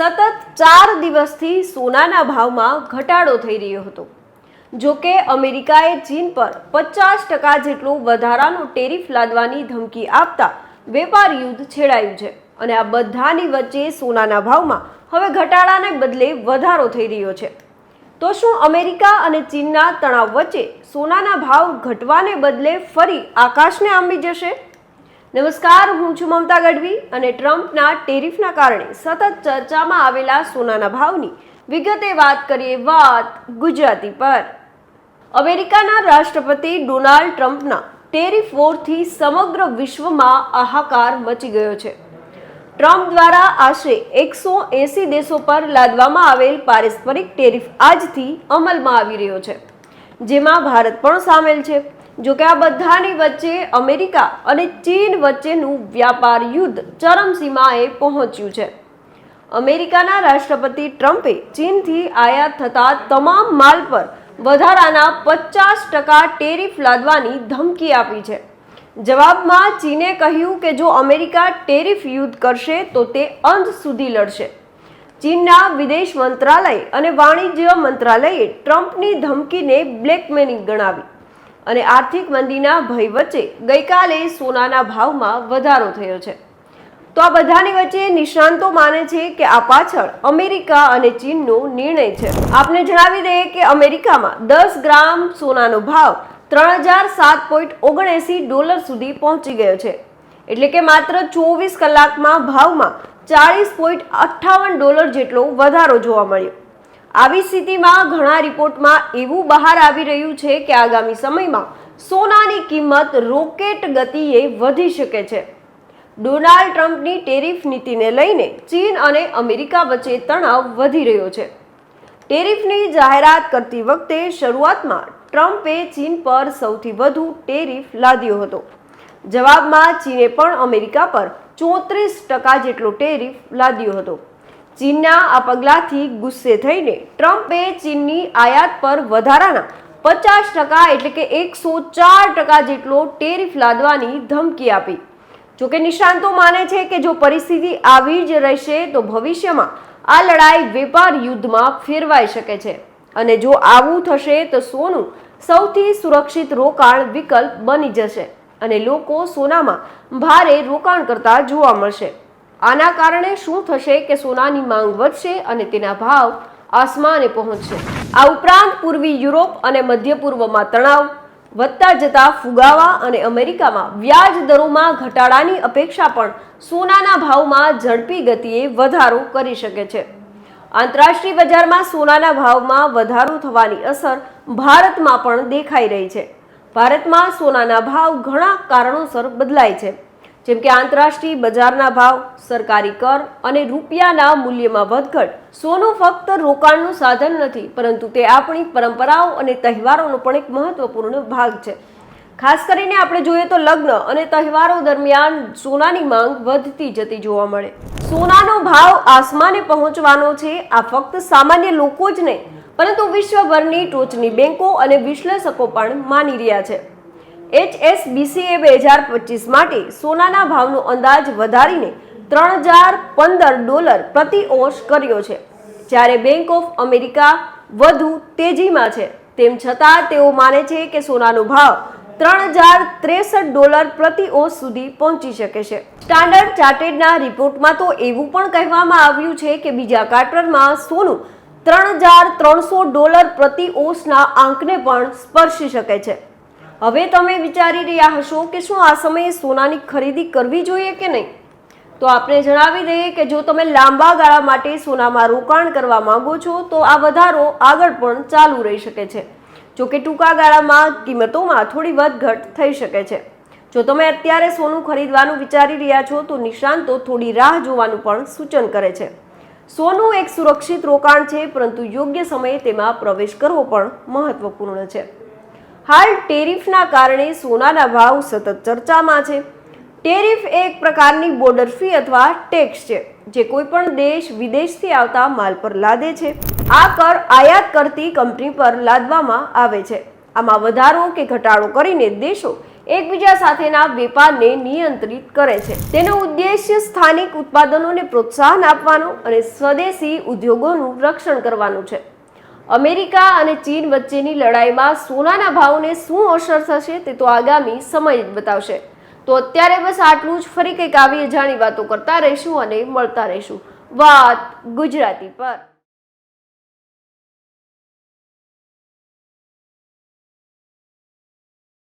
સતત ચાર દિવસથી સોનાના ભાવમાં ઘટાડો થઈ રહ્યો હતો. જો કે અમેરિકાએ ચીન પર પચાસ ટકા જેટલો વધારાનો ટેરિફ લાદવાની ધમકી આપતા વેપાર યુદ્ધ છેડાયું છે અને આ બધાની વચ્ચે સોનાના ભાવમાં હવે ઘટાડાને બદલે વધારો થઈ રહ્યો છે. તો શું અમેરિકા અને ચીનના તણાવ વચ્ચે સોનાના ભાવ ઘટવાને બદલે ફરી આકાશને આંબી જશે? નમસ્કાર, હું છું મમતા ગઢવી અને ટ્રમ્પના ટેરિફના કારણે સતત ચર્ચામાં આવેલા સોનાના ભાવની વિગતે વાત કરીએ વાત ગુજરાતી પર. અમેરિકાના રાષ્ટ્રપતિ ડોનાલ્ડ ટ્રમ્પના ટેરિફ વોરથી સમગ્ર વિશ્વમાં હાહાકાર મચી ગયો છે. ટ્રમ્પ દ્વારા આશરે એકસો એસી દેશો પર લાદવામાં આવેલ પારસ્પરિક ટેરિફ આજથી અમલમાં આવી રહ્યો છે, જેમાં ભારત પણ સામેલ છે. જો કે આ બધાની વચ્ચે અમેરિકા અને ચીન વચ્ચેનું વ્યાપાર યુદ્ધ ચરમસીમાએ પહોંચ્યું છે. અમેરિકાના રાષ્ટ્રપતિ ટ્રમ્પે ચીનથી આયાત થતા તમામ માલ પર વધારાના પચાસ ટકા ટેરિફ લાદવાની ધમકી આપી છે. જવાબમાં ચીને કહ્યું કે જો અમેરિકા ટેરિફ યુદ્ધ કરશે તો તે અંત સુધી લડશે. ચીનના વિદેશ મંત્રાલય અને વાણિજ્ય મંત્રાલયે ટ્રમ્પની ધમકીને બ્લેકમેલિંગ ગણાવી. અને આર્થિક મંદીના ભય વચ્ચે ગઈકાલે સોનાના ભાવમાં વધારો થયો છે. તો આ બધાની વચ્ચે નિષ્ણાંતો માને છે કે આ પાછળ અમેરિકા અને ચીનનો નિર્ણય છે. આપને જણાવી દઈએ કે અમેરિકામાં દસ ગ્રામ સોનાનો ભાવ ત્રણ હજાર સાત પોઈન્ટ ઓગણએંસી ડોલર સુધી પહોંચી ગયો છે. એટલે કે માત્ર ચોવીસ કલાકમાં ભાવમાં ચાળીસ પોઈન્ટ અઠ્ઠાવન ડોલર જેટલો વધારો જોવા મળ્યો. આવી સ્થિતિમાં ઘણા રિપોર્ટમાં એવું બહાર આવી રહ્યું છે કે આગામી સમયમાં સોનાની કિંમત રોકેટ ગતિએ વધી શકે છે. ડોનાલ્ડ ટ્રમ્પની ટેરિફ નીતિને લઈને ચીન અને અમેરિકા વચ્ચે તણાવ વધી રહ્યો છે. ટેરિફની જાહેરાત કરતી વખતે શરૂઆતમાં ટ્રમ્પે ચીન પર સૌથી વધુ ટેરિફ લાદ્યો હતો. જવાબમાં ચીને પણ અમેરિકા પર ચોત્રીસ ટકા જેટલો ટેરિફ લાદ્યો હતો. ચીનના આ પગલાંથી ગુસ્સે થઈને ટ્રમ્પે ચીનની આયાત પર વધારાના પચાસ ટકા એટલે કે એકસો ચાર ટકા જેટલો ટેરિફ લાદવાની ધમકી આપી. જોકે નિષ્ણાંતો માને છે કે જો પરિસ્થિતિ આવી જ રહેશે તો ભવિષ્યમાં આ લડાઈ વેપાર યુદ્ધમાં ફેરવાઈ શકે છે. અને જો આવું થશે તો સોનું સૌથી સુરક્ષિત રોકાણ વિકલ્પ બની જશે અને લોકો સોનામાં ભારે રોકાણ કરતા જોવા મળશે. આના કારણે શું થશે કે સોનાની માંગ વધશે અને તેના ભાવ આસમાને પહોંચશે. આ ઉપરાંત પૂર્વી યુરોપ અને મધ્ય પૂર્વમાં તણાવ, વધતા જતા ફુગાવા અને અમેરિકામાં વ્યાજ દરોમાં ઘટાડાની અપેક્ષા પણ સોનાના ભાવમાં ઝડપી ગતિએ વધારો કરી શકે છે. આંતરરાષ્ટ્રીય બજારમાં સોનાના ભાવમાં વધારો થવાની અસર ભારતમાં પણ દેખાઈ રહી છે. ભારતમાં સોનાના ભાવ ઘણા કારણોસર બદલાય છે. જેમ કે આંતરરાષ્ટ્રીય બજારના ભાવ, સરકારી કર અને રૂપિયાના મૂલ્યમાં વધઘટ, સોનું ફક્ત રોકાણનું સાધન નથી, પરંતુ તે આપણી પરંપરાઓ અને તહેવારોનો પણ એક મહત્વપૂર્ણ ભાગ છે. ખાસ કરીને આપણે જોઈએ તો લગ્ન અને તહેવારો દરમિયાન સોનાની માંગ વધતી જતી જોવા મળે. સોનાનો ભાવ આસમાને પહોંચવાનો છે, આ ફક્ત સામાન્ય લોકો જ નહીં, પરંતુ વિશ્વભરની ટોચની બેંકો અને વિશ્લેષકો પણ માની રહ્યા છે. એચએસબીસીએ બે હજાર પચીસ માટે સોનાના ભાવનો અંદાજ વધારીને ત્રણ હજાર પંદર ડોલર પ્રતિ ઓંશ કર્યો છે. જ્યારે બેંક ઓફ અમેરિકા વધુ તેજીમાં છે, તેમ છતાં તેઓ માને છે કે સોનાનો ભાવ ત્રણ હજાર ત્રેસઠ ડોલર પ્રતિ ઓંશ સુધી પહોંચી શકે છે. સ્ટાન્ડર્ડ ચાર્ટેડના રિપોર્ટમાં તો એવું પણ કહેવામાં આવ્યું છે કે બીજા ક્વાર્ટરમાં સોનું ત્રણ હજાર ત્રણસો ડોલર પ્રતિ ઓંશના આંકને પણ સ્પર્શી શકે છે. હવે તમે વિચારી રહ્યા હશો કે શું આ સમયે સોનાની ખરીદી કરવી જોઈએ કે નહીં? તો આપણે જણાવી દઈએ કે જો તમે લાંબા ગાળા માટે સોનામાં રોકાણ કરવા માંગો છો, તો આ વધારો આગળ પણ ચાલુ રહી શકે છે. જો કે ટૂંકા ગાળામાં કિંમતોમાં થોડી વધઘટ થઈ શકે છે. જો તમે અત્યારે સોનું ખરીદવાનું વિચારી રહ્યા છો, તો નિષ્ણાંતો થોડી રાહ જોવાનું પણ સૂચન કરે છે. સોનું એક સુરક્ષિત રોકાણ છે, પરંતુ યોગ્ય સમયે તેમાં પ્રવેશ કરવો પણ મહત્વપૂર્ણ છે. હાલ ટેરિફના કારણે સોનાના ભાવ સતત ચર્ચામાં છે. ટેરિફ એક પ્રકારની બોર્ડર ફી અથવા ટેક્સ છે, જે કોઈ પણ દેશ વિદેશથી આવતા માલ પર લાદે છે. આ કર આયાત કરતી કંપની પર લાદવામાં આવે છે. આમાં વધારો કે ઘટાડો કરીને દેશો એકબીજા સાથેના વેપારને નિયંત્રિત કરે છે. તેનો ઉદ્દેશ્ય સ્થાનિક ઉત્પાદનોને પ્રોત્સાહન આપવાનો અને સ્વદેશી ઉદ્યોગોનું રક્ષણ કરવાનું છે. અમેરિકા અને ચીન વચ્ચેની લડાઈમાં સોનાના ભાવને શું અસર થશે તે તો આગામી સમય જ બતાવશે. તો અત્યારે બસ આટલું જ. ફરી કંઈક આવી અજાણી વાતો કરતા રહીશું અને મળતા રહીશું. વાત ગુજરાતી પર.